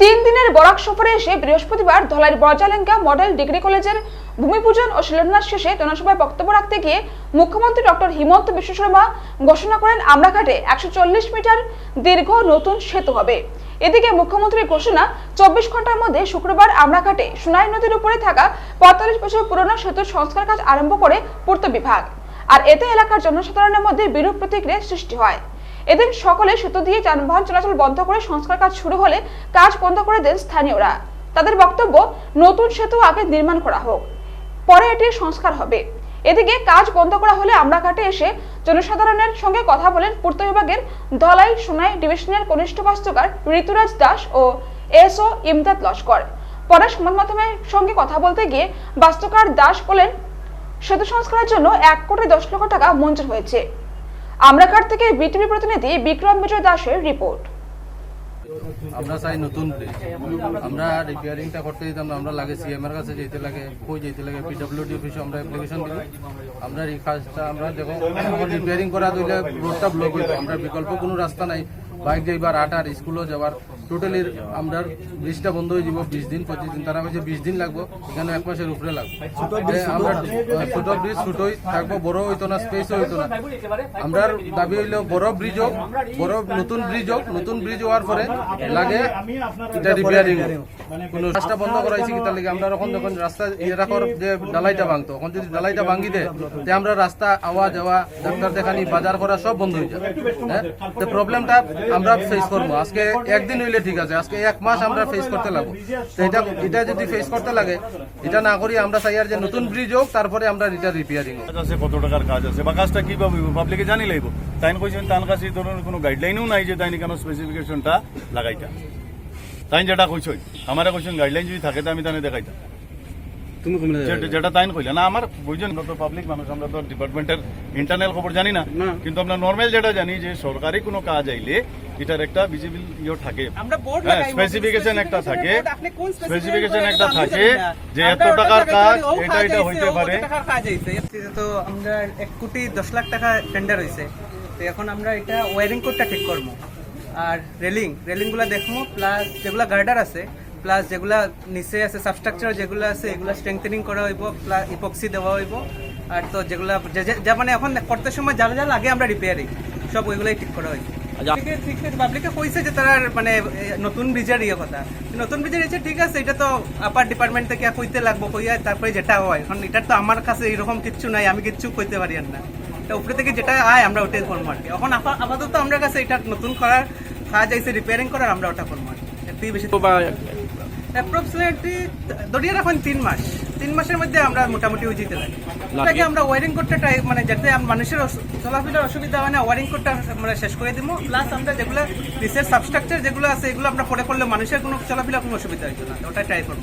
তিন দিনের বরাক সফরে এসে বৃহস্পতিবার ধলাইয়ের বরজালেঙ্কা মডেল ডিগ্রি কলেজের ভূমিপূজন ও শিলান্যাস শেষে জনসভায় বক্তব্য রাখতে গিয়ে মুখ্যমন্ত্রী ডক্টর হিমন্ত বিশ্ব শর্মা ঘোষণা করেন আমরাঘাটে একশো চল্লিশ মিটার দীর্ঘ নতুন সেতু হবে। এদিকে মুখ্যমন্ত্রীর ঘোষণা, চব্বিশ ঘণ্টার মধ্যে শুক্রবার আমরাঘাটে সোনাই নদীর উপরে থাকা পঁয়তাল্লিশ বছর পুরনো সেতুর সংস্কার কাজ আরম্ভ করে পূর্ত বিভাগ। আর এতে এলাকার জনসাধারণের মধ্যে বিরূপ প্রতিক্রিয়া সৃষ্টি হয়। এদিন সকলে সেতু দিয়ে যানবাহন চলাচল বন্ধ করে সংস্কার কাজ শুরু হলে কাজ বন্ধ করে দেন স্থানীয়রা। তাদের বক্তব্য, নতুন সেতু আগে নির্মাণ করা হোক, পরে এটির সংস্কার হবে। এদিকে কাজ বন্ধ করা হলে আমরাঘাটে এসে জনসাধারণের সঙ্গে কথা বলেন পূর্ত বিভাগের ধলাই সোনাই ডিভিশনের কনিষ্ঠ বাস্তুকার ঋতুরাজ দাস ও এসও ইমদাদ লস্কর। পরে সংবাদ মাধ্যমের সঙ্গে কথা বলতে গিয়ে বাস্তুকার দাস বলেন, সেতু সংস্কারের জন্য এক কোটি দশ লক্ষ টাকা মঞ্জুর হয়েছে। আমরাঘাট থেকে বিটিভি প্রতিনিধি বিক্রম বিজয় দাসের রিপোর্ট। আমরা চাই নতুন আমরা রিপেয়ারিংটা করতে দিতাম আমরা লাগে সিএমের কাছে যেতে লাগে কই যেতে লাগে পিডব্লিউডি অফিসে আমরা অ্যাপ্লিকেশন দিব আমরা এই কাজটা আমরা দেখো রিপেয়ারিং করা দিলে রোডটা ব্লক হইতো আমরা বিকল্প কোনো রাস্তা নাই বাইক যাইবার, আটার, স্কুলও যাবার টোটালি আমরা ব্রিজটা বন্ধ হয়ে যাব বিশ দিন পঁচিশ দিন তারা হচ্ছে বিশ দিন লাগবো এখানে এক মাসের উপরে লাগবে। আমরা ছোট ব্রিজ ছোটই থাকব বড় হইতো না স্পেসও হইতো না। আমরা দাবি হইল বড় ব্রিজ হোক বড় নতুন ব্রিজ হোক নতুন ব্রিজ হওয়ার পরে লাগে এটা রিপেয়ারিং কোনো রাস্তা বন্ধ করাইছি কি তার লাগে আমরা এখন যখন রাস্তা ইয়ে রাখার যে ডালাইটা ভাঙতো এখন যদি ডালাইটা ভাঙি দেয় তে আমরা রাস্তা আওয়া যাওয়া ডাক্তার দেখানি বাজার করা সব বন্ধ হয়ে যায় হ্যাঁ? তো প্রবলেমটা আমরা ফেস করব। আজকে একদিন হইলে ঠিক আছে, আজকে এক মাস আমরা ফেস করতে লাগবো। এটা এটা যদি ফেস করতে লাগে, এটা না করি আমরা চাই আর যে নতুন ব্রিজ হোক, তারপরে আমরা এটা রিপেয়ারিং আছে, কত টাকার কাজ আছে, বা কাজটা কি কীভাবে পাবলিকে জানি লাগবো। তাই কইছেন তার কাছে ধরুন কোনো গাইডলাইনও নাই যে তাই কেন স্পেসিফিকেশনটা লাগাইতা। তাই যেটা কইছই, আমার কইছেন গাইডলাইন যদি থাকে, তো আমি তাহলে দেখাইতাম। তুমি যেটা- তাই কইলে। না আমার বুঝছেন আমরা তো পাবলিক মানুষ আমরা তো ডিপার্টমেন্টের ইন্টারনাল খবর জানি না। কিন্তু আমরা নর্মাল যেটা জানি যে সরকারি কোনো কাজ আইলে এটার একটা ভিজিবল ইয়ে থাকে। আমরা বোর্ড হ্যাঁ লাগাই স্পেসিফিকেশন একটা থাকে। স্পেসিফিকেশন একটা থাকে যে এত টাকার কাজ এটা এটা হইতে পারে কত টাকার কাজ হইছে তো আমরা এক কোটি দশ লাখ টাকা টেন্ডার হয়েছে তো এখন আমরা এটা ওয়ারিং কোডটা ঠিক করব। আর রেলিং রেলিংগুলা দেখব প্লাস যেগুলা গার্ডার আছে প্লাস যেগুলা নিচে আছে সাবস্ট্রাকচার যেগুলো আছে এগুলা স্ট্রেংথেনিং করা হইব প্লাস ইপক্সি দেওয়া হইব। আর তো যেগুলা যে- মানে এখন করতে সময় যা যা লাগে আমরা রিপেয়ারিং সব ওইগুলাই ঠিক করা হইছে পাবলিকে কইছে যে তারা মানে নতুন ব্রিজের ইয়ে কথা। নতুন ব্রিজের ইচ্ছে ঠিক আছে এটা তো আপার ডিপার্টমেন্ট থেকে কইতে লাগবো কইয়া তারপরে যেটা হয় এখন এটা তো আমার কাছে এরকম কিচ্ছু নাই আমি কিচ্ছু কইতে পারি আর না। এটা উপরে থেকে যেটা আয় আমরা ওটাই করব আর কি। এখন আপা- আপাতত আমার কাছে এটা নতুন করার কাজ আইসে রিপেয়ারিং করার আমরা ওটা করব আর কি। বেশি অ্যাপ্রক্সিমেটলি ধরিয়ে রাখুন তিন মাস। তিন মাসের মধ্যে আমরা মোটামুটি ওই যেতে লাগে এটাকে আমরা ওয়ারিং করতে ট্রাই মানে যাতে মানুষের চলাফেরার অসুবিধা হয় না ওয়ারিং করতে আমরা শেষ করে দিব। প্লাস আমরা যেগুলো রিসের সাবস্ট্রাকচার যেগুলো আছে এগুলো আমরা পরে করলে মানুষের কোনো চলাফেরা কোনো অসুবিধা হয় না। ওটা ট্রাই করব।